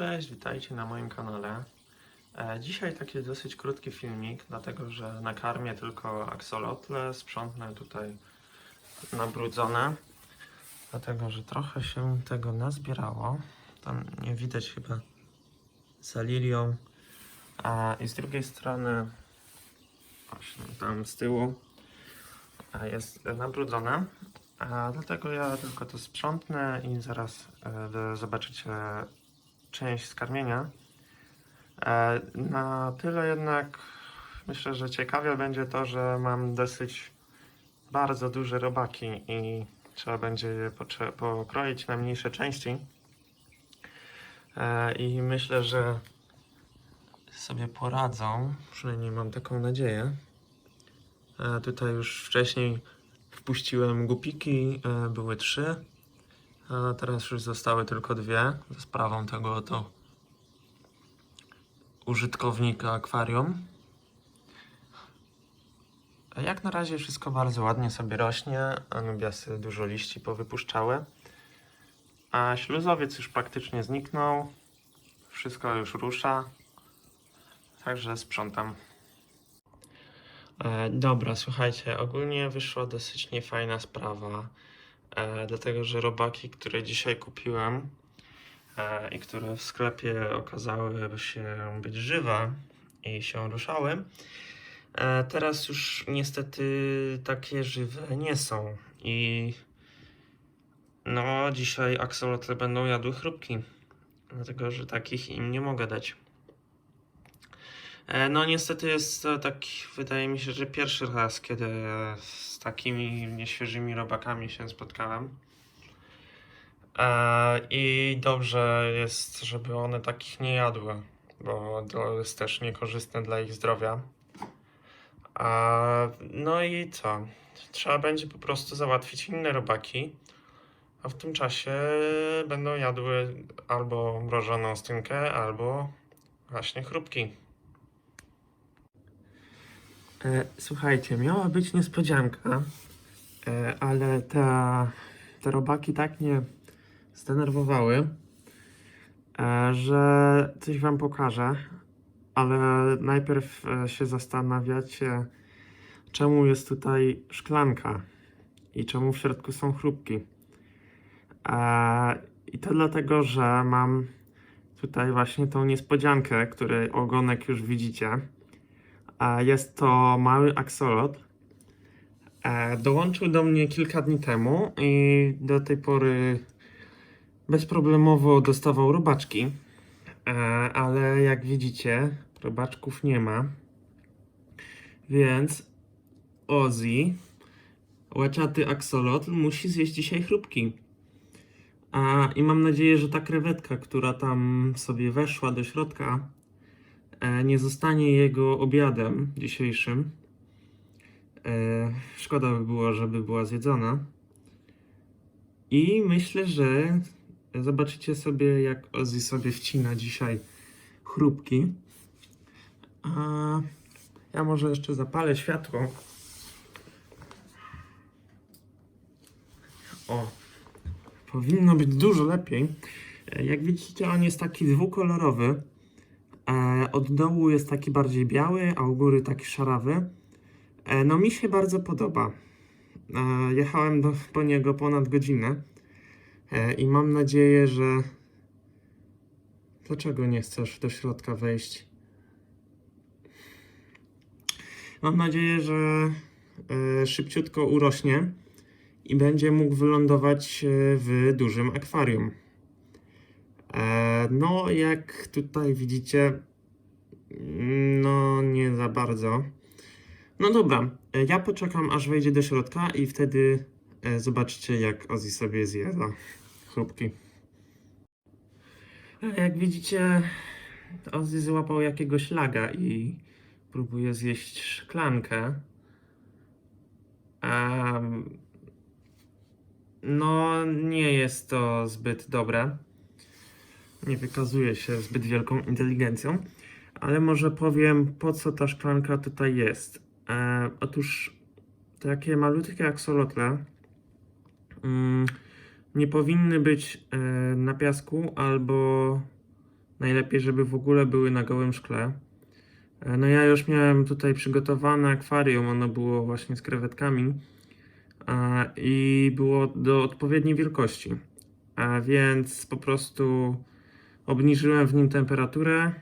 Cześć, witajcie na moim kanale. E, Dzisiaj taki dosyć krótki filmik, dlatego że nakarmię tylko aksolotle, sprzątnę tutaj nabrudzone, dlatego że trochę się tego nazbierało. Tam nie widać chyba za lilią. A, I z drugiej strony, właśnie tam z tyłu, jest nabrudzone. A, dlatego ja tylko to sprzątnę i zaraz e, zobaczycie część skarmienia. E, na tyle jednak myślę, że ciekawe będzie to, że mam dosyć bardzo duże robaki i trzeba będzie je pokroić na mniejsze części. E, I myślę, że sobie poradzą, przynajmniej mam taką nadzieję. E, tutaj już wcześniej wpuściłem gupiki, były trzy. Teraz już zostały tylko dwie za sprawą tego oto użytkownika akwarium. Jak na razie wszystko bardzo ładnie sobie rośnie. Anubiasy dużo liści powypuszczały. A śluzowiec już praktycznie zniknął. Wszystko już rusza. Także sprzątam. E, dobra, słuchajcie, ogólnie wyszła dosyć niefajna sprawa. E, dlatego, że robaki, które dzisiaj kupiłem e, i które w sklepie okazały się być żywe i się ruszały, e, teraz już niestety takie żywe nie są. I no, dzisiaj aksolotle będą jadły chrupki, dlatego, że takich im nie mogę dać. E, No niestety jest to tak, wydaje mi się, że pierwszy raz, kiedy z takimi nieświeżymi robakami się spotkałem. E, I dobrze jest, żeby one takich nie jadły, bo to jest też niekorzystne dla ich zdrowia. E, No i co? Trzeba będzie po prostu załatwić inne robaki, a w tym czasie będą jadły albo mrożoną stynkę, albo właśnie chrupki. E, słuchajcie, miała być niespodzianka, e, ale te, te robaki tak mnie zdenerwowały, e, że coś wam pokażę, ale najpierw e, się zastanawiacie, czemu jest tutaj szklanka i czemu w środku są chrupki. E, I to dlatego, że mam tutaj właśnie tą niespodziankę, której ogonek już widzicie. Jest to mały aksolot. E, Dołączył do mnie kilka dni temu i do tej pory bezproblemowo dostawał robaczki. E, Ale jak widzicie, robaczków nie ma. Więc Ozzy, łaciaty aksolot, musi zjeść dzisiaj chrupki. I mam nadzieję, że ta krewetka, która tam sobie weszła do środka, nie zostanie jego obiadem dzisiejszym. E, szkoda by było, żeby była zjedzona. I myślę, że zobaczycie sobie, jak Ozzy sobie wcina dzisiaj chrupki. A ja może jeszcze zapalę światło. O, powinno być dużo lepiej. E, Jak widzicie, on jest taki dwukolorowy. E, od dołu jest taki bardziej biały, a u góry taki szarawy. E, no mi się bardzo podoba. E, jechałem do, po niego ponad godzinę i mam nadzieję, że... Dlaczego nie chcesz do środka wejść? Mam nadzieję, że szybciutko urośnie i będzie mógł wylądować w dużym akwarium. No, jak tutaj widzicie, no nie za bardzo. No dobra, e, ja poczekam aż wejdzie do środka i wtedy e, zobaczycie jak Ozzy sobie zjada chrupki. Jak widzicie, Ozzy złapał jakiegoś laga i próbuje zjeść szklankę. Em, no, nie jest to zbyt dobre nie wykazuje się zbyt wielką inteligencją, ale może powiem, po co ta szklanka tutaj jest. E, otóż takie malutkie aksolotle mm, nie powinny być e, na piasku albo Najlepiej, żeby w ogóle były na gołym szkle. E, No ja już miałem tutaj przygotowane akwarium, ono było właśnie z krewetkami e, i było do odpowiedniej wielkości. A więc po prostu obniżyłem w nim temperaturę,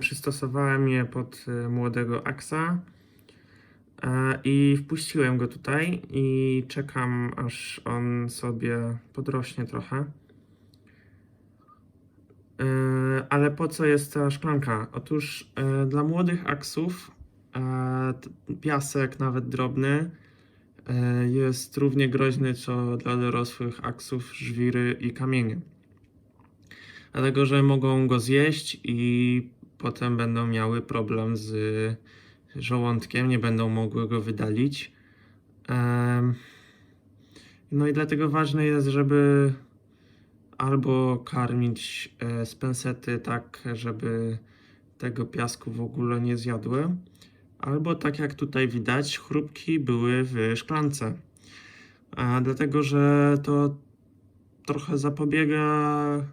przystosowałem je pod e, młodego aksa e, i wpuściłem go tutaj i czekam aż on sobie podrośnie trochę. E, Ale po co jest ta szklanka? Otóż e, dla młodych aksów piasek, nawet drobny, jest równie groźny co dla dorosłych aksów, żwiry i kamienie. Dlatego, że mogą go zjeść i potem będą miały problem z żołądkiem, nie będą mogły go wydalić. No i dlatego ważne jest, żeby albo karmić e, z pensety tak, żeby tego piasku w ogóle nie zjadły, albo tak jak tutaj widać, chrupki były w szklance. A dlatego, że to trochę zapobiega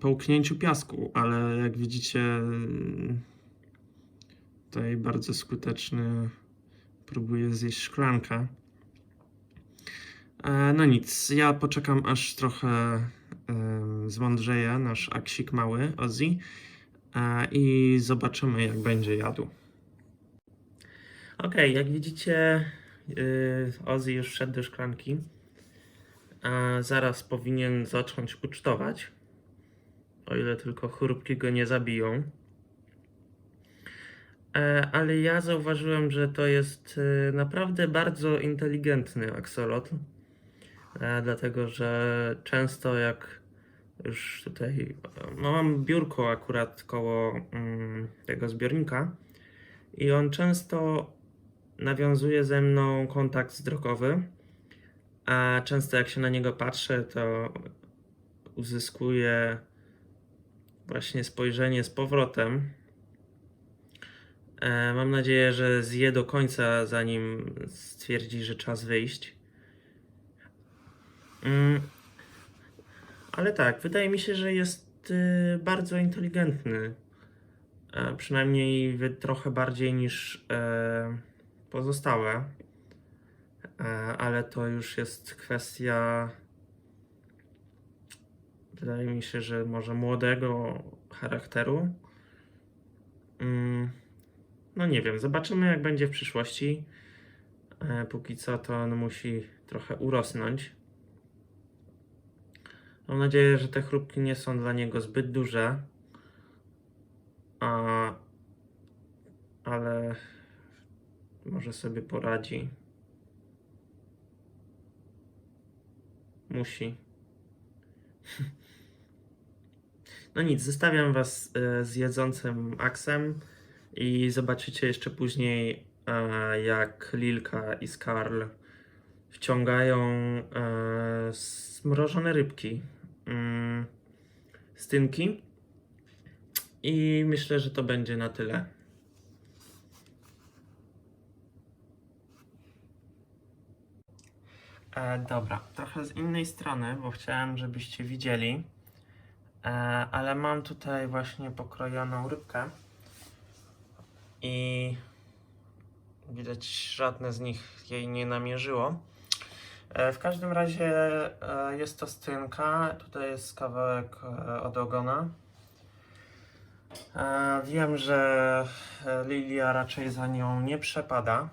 połknięciu piasku, ale jak widzicie, mm, tutaj bardzo skuteczny próbuje zjeść szklankę. E, No nic, ja poczekam aż trochę zmądrzeje nasz aksik mały, Ozzy, e, i zobaczymy jak będzie jadł. Okej, jak widzicie, yy, Ozzy już wszedł do szklanki, zaraz powinien zacząć ucztować, o ile tylko chrupki go nie zabiją. E, Ale ja zauważyłem, że to jest y, naprawdę bardzo inteligentny aksolotl. E, dlatego że często jak już tutaj no mam biurko akurat koło mm, tego zbiornika i on często nawiązuje ze mną kontakt wzrokowy, a często jak się na niego patrzę, to uzyskuje właśnie spojrzenie z powrotem. E, Mam nadzieję, że zje do końca, zanim stwierdzi, że czas wyjść. Mm, Ale tak, wydaje mi się, że jest y, bardzo inteligentny. E, przynajmniej trochę bardziej niż e, pozostałe. E, ale to już jest kwestia. Wydaje mi się, że może młodego charakteru. Mm, no nie wiem, zobaczymy jak będzie w przyszłości. E, póki co to on musi trochę urosnąć. Mam nadzieję, że te chrupki nie są dla niego zbyt duże. A, ale może sobie poradzi. Musi. No nic, zostawiam Was e, z jedzącym aksem i zobaczycie jeszcze później, e, jak Lilka i Skarl wciągają e, zmrożone rybki, mm, z tynki. I myślę, że to będzie na tyle. E, dobra, trochę z innej strony, bo chciałem, żebyście widzieli. E, ale mam tutaj właśnie pokrojoną rybkę. I widać, żadne z nich jej nie namierzyło. E, w każdym razie e, jest to stynka. Tutaj jest kawałek e, od ogona. E, wiem, że e, Lilia raczej za nią nie przepada.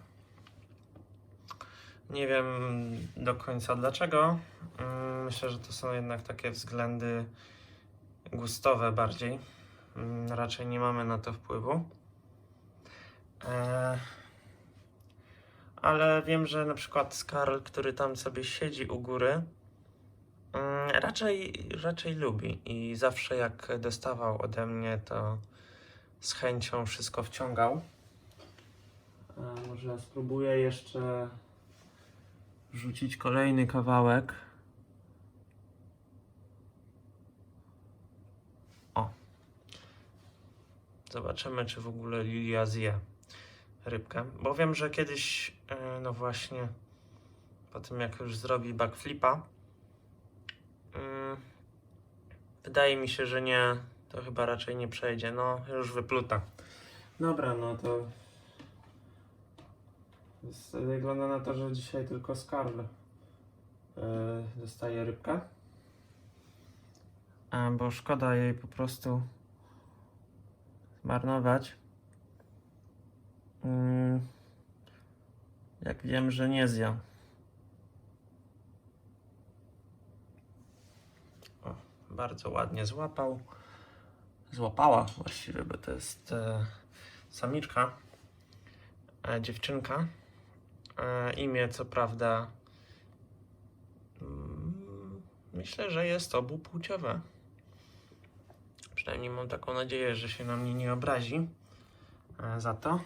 Nie wiem do końca dlaczego. Mm, Myślę, że to są jednak takie względy gustowe bardziej. Mm, Raczej nie mamy na to wpływu. E, ale wiem, że na przykład Skarl, który tam sobie siedzi u góry, mm, raczej, raczej lubi i zawsze jak dostawał ode mnie, to z chęcią wszystko wciągał. E, może spróbuję jeszcze rzucić kolejny kawałek. O. Zobaczymy, czy w ogóle Lilia zje rybkę. Bo wiem, że kiedyś, e, no właśnie, po tym jak już zrobi backflipa, mm, wydaje mi się, że nie, to chyba raczej nie przejdzie. No, już wypluta. Dobra, no to wygląda na to, że dzisiaj tylko Skarl yy, dostaje rybkę. A, bo szkoda jej po prostu zmarnować. Mm, jak wiem, że nie zja. O, bardzo ładnie złapał. Złapała właściwie, bo to jest e, samiczka, e, dziewczynka. E, imię co prawda mm, myślę, że jest obupłciowe. Przynajmniej mam taką nadzieję, że się na mnie nie obrazi e, za to.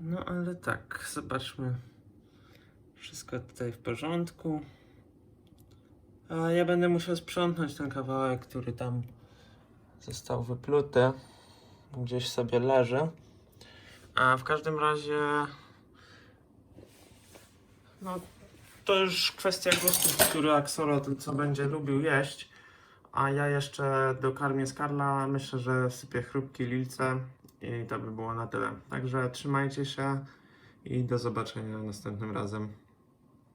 No ale tak, zobaczmy. Wszystko tutaj w porządku. A ja będę musiał sprzątnąć ten kawałek, który tam został wypluty. Gdzieś sobie leży. A w każdym razie. No, to już kwestia gustu, który aksolotl co będzie lubił jeść. A ja jeszcze dokarmię Skarla. Myślę, że sypię chrupki lilce i to by było na tyle. Także trzymajcie się i do zobaczenia następnym razem.